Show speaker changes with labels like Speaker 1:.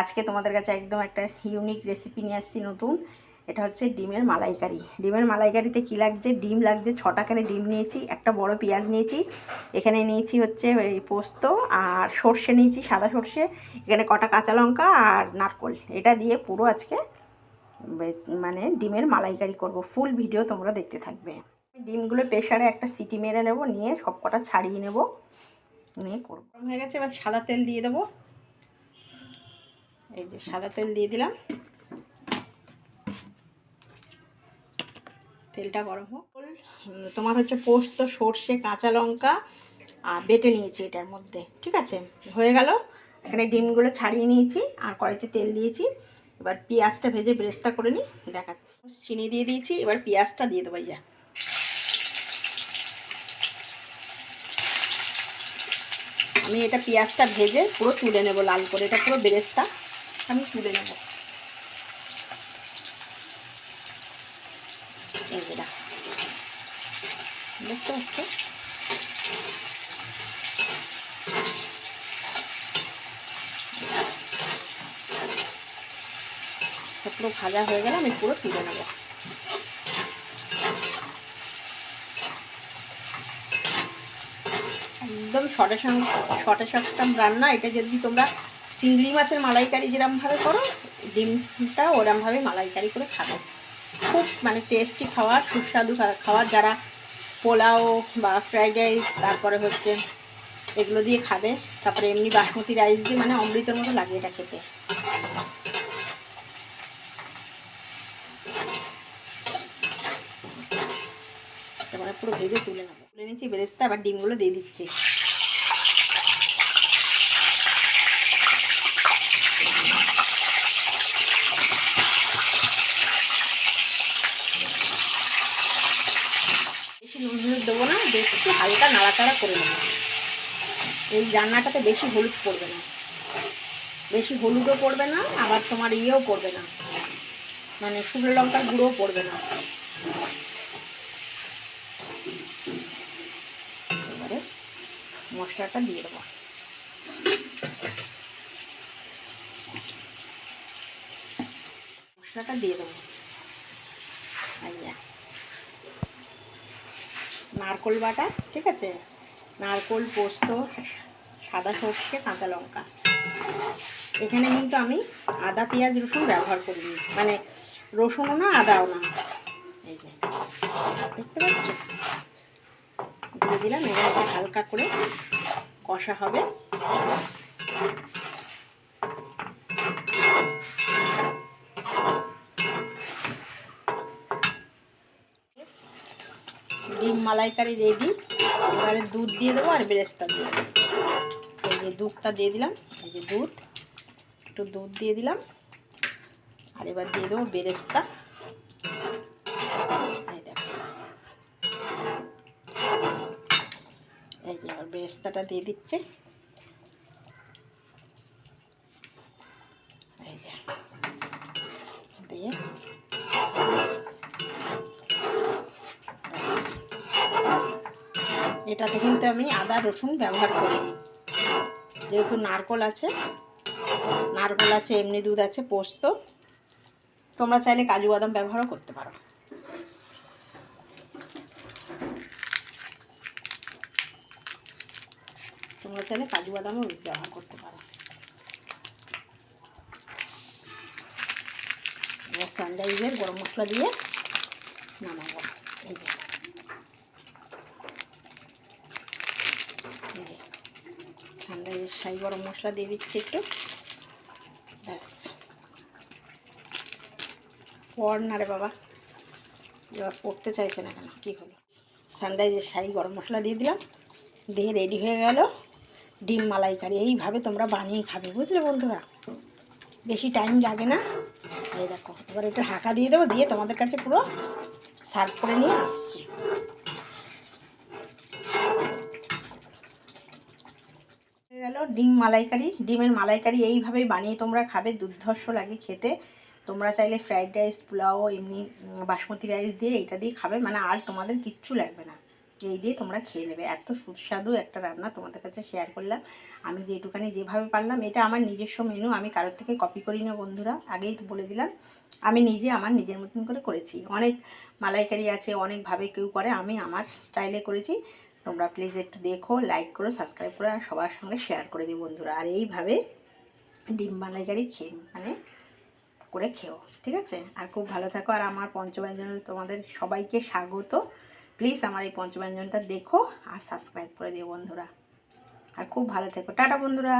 Speaker 1: আজকে তোমাদের কাছে একদম একটা ইউনিক রেসিপি নিয়ে আসছি নতুন। এটা হচ্ছে ডিমের মালাইকারি। ডিমের মালাইকারিতে কী লাগছে? ডিম লাগছে ছটা ছটাখানে ডিম নিয়েছি, একটা বড় পেঁয়াজ নিয়েছি। এখানে নিয়েছি হচ্ছে এই পোস্ত আর সর্ষে নিয়েছি, সাদা সর্ষে, এখানে কটা কাঁচা লঙ্কা আর নারকোল। এটা দিয়ে পুরো আজকে মানে ডিমের মালাইকারি করব। ফুল ভিডিও তোমরা দেখতে থাকবে। ডিমগুলো প্রেশারে একটা সিটি মেরে নেব, নিয়ে সব কটা ছাড়িয়ে নেব, নিয়ে করব। হয়ে গেছে, এবার সাদা তেল দিয়ে দেবো। এই যে সাদা তেল দিয়ে দিলাম। তেলটা গরম হোক। তোমার হচ্ছে পোস্ত, সর্ষে, কাঁচা লঙ্কা, আর বেটে নিয়েছি এটার মধ্যে, ঠিক আছে? হয়ে গেল। এখানে ডিমগুলো ছাড়িয়ে নিয়েছি, আর কড়াইতে তেল দিয়েছি। এবার পেঁয়াজটা ভেজে ব্রেস্তা করে নিই, দেখাচ্ছি। চিনি দিয়ে দিয়েছি, এবার পেঁয়াজটা দিয়ে দেবো ইয়া আমি এটা পেঁয়াজটা ভেজে পুরো তুলে নেব, লাল করে। এটা পুরো বেরেস্তা। আমি তুলে নেব। পুরো ভাজা হয়ে গেলে আমি পুরো তুলে নেব। একদম শটে শটে শটটাম রান্না, এটা যদি তোমরা চিংড়ি মাছের মালাইকারি যেরমভাবে করো, ডিমটা ওরমভাবে মালাইকারি করে খাবে। খুব মানে টেস্টি খাবার সুস্বাদু খা- খাবার যারা পোলাও বা ফ্রাইড রাইস তারপরে হচ্ছে এগুলো দিয়ে খাবে। তারপরে এমনি বাসমতি রাইস দিয়ে মানে অমৃতের মতো লাগে এটা খেতে। পুরো ভেজে তুলে নেব। তুলে নিচ্ছি, বেরেস্তা আবার ডিমগুলো দিয়ে দিচ্ছি। নুন দেবো না, বেশি একটু হালকা নাড়াচাড়া করে নেব। এই রান্নাটাতে বেশি হলুদ পড়বে না। বেশি হলুদও পড়বে না, আবার তোমার ইয়েও পড়বে না। মানে শুকনো লঙ্কার গুঁড়োও পড়বে না। এবারে মশলাটা দিয়ে দেবো। মশলাটা দিয়ে দেবো। আইয়া। নারকোল বাটা, ঠিক আছে? নারকোল, পোস্ত, সাদা সর্ষে, কাঁচা লঙ্কা। এখানে কিন্তু আমি আদা, পেঁয়াজ, রসুন ব্যবহার করিনি। মানে রসুনও না, আদাও না। এই যে, দেখতে পাচ্ছ? দিয়ে দিলাম এটা হালকা করে কষা হবে ডিম মালাইকারি রেডি। এবারে দুধ দিয়ে দেবো আর বেরেস্তা দিয়ে দেবো। এই যে দুধটা দিয়ে দিলাম, এই যে দুধ, একটু দুধ দিয়ে দিলাম। আর এবার দিয়ে দেবো বেরেস্তা। এই দেখো। এই যে এবার বেরেস্তাটা দিয়ে দিচ্ছে। এই যে। দিয়ে এটাতে কিন্তু আমি আদা, রসুন ব্যবহার করি। যেহেতু নারকোল আছে নারকোল আছে, এমনি দুধ আছে, পোস্ত, তোমরা চাইলে কাজু বাদাম ব্যবহারও করতে পারো। তোমরা চাইলে কাজু বাদামও ব্যবহার করতে পারো। সানরাইজের গরম মশলা দিয়ে নামাবো। এই এই যে সানরাইজের শাহি গরম মশলা দিয়ে দিচ্ছি একটু। ব্যাস। পড় না রে বাবা। এবার পড়তে চাইছে না কেন? কী হলো? সানরাইজের শাহি গরম মশলা দিয়ে দিলাম। দিয়ে রেডি হয়ে গেল। ডিম মালাইকারি। এইভাবে তোমরা বানিয়ে খাবে, বুঝলে বন্ধুরা? বেশি টাইম লাগে না। এই দেখো, এবার এটা ঢাকা দিয়ে দেবো। দিয়ে তোমাদের কাছে পুরো সার্ভ করে নিয়ে আসছি। গেল। ডিম মালাইকারি, ডিমের মালাইকারি এইভাবেই বানিয়ে তোমরা খাবে। দুর্ধর্ষ লাগে খেতে। তোমরা চাইলে ফ্রাইড রাইস পোলাও, এমনি বাসমতি রাইস দিয়ে এটা দিয়ে খাবে। মানে আর তোমাদের কিচ্ছু লাগবে না। এই দিয়ে তোমরা খেয়ে নেবে। এত সুস্বাদু একটা রান্না তোমাদের কাছে শেয়ার করলাম। আমি যেটুখানি যেভাবে পারলাম, এটা আমার নিজস্ব মেনু আমি কারোর থেকে কপি করি না বন্ধুরা। আগেই তো বলে দিলাম। আমি নিজে আমার নিজের মতন করে করেছি। অনেক মালাইকারি আছে, অনেকভাবে কেউ করে। আমি আমার স্টাইলে করেছি। তোমরা প্লিজ একটু দেখো লাইক করো সাবস্ক্রাইব করো, আর সবার সঙ্গে শেয়ার করে দিও বন্ধুরা। আর এইভাবে ডিম মালাইকারি খেয়ে মানে করে খেও, ঠিক আছে? আর খুব ভালো থাকো। আর আমার পঞ্চব্যঞ্জন তোমাদের সবাইকে স্বাগত। প্লিজ আমার এই পঞ্চব্যঞ্জনটা দেখো আর সাবস্ক্রাইব করে দিও বন্ধুরা। আর খুব ভালো থেকো। টাটা বন্ধুরা।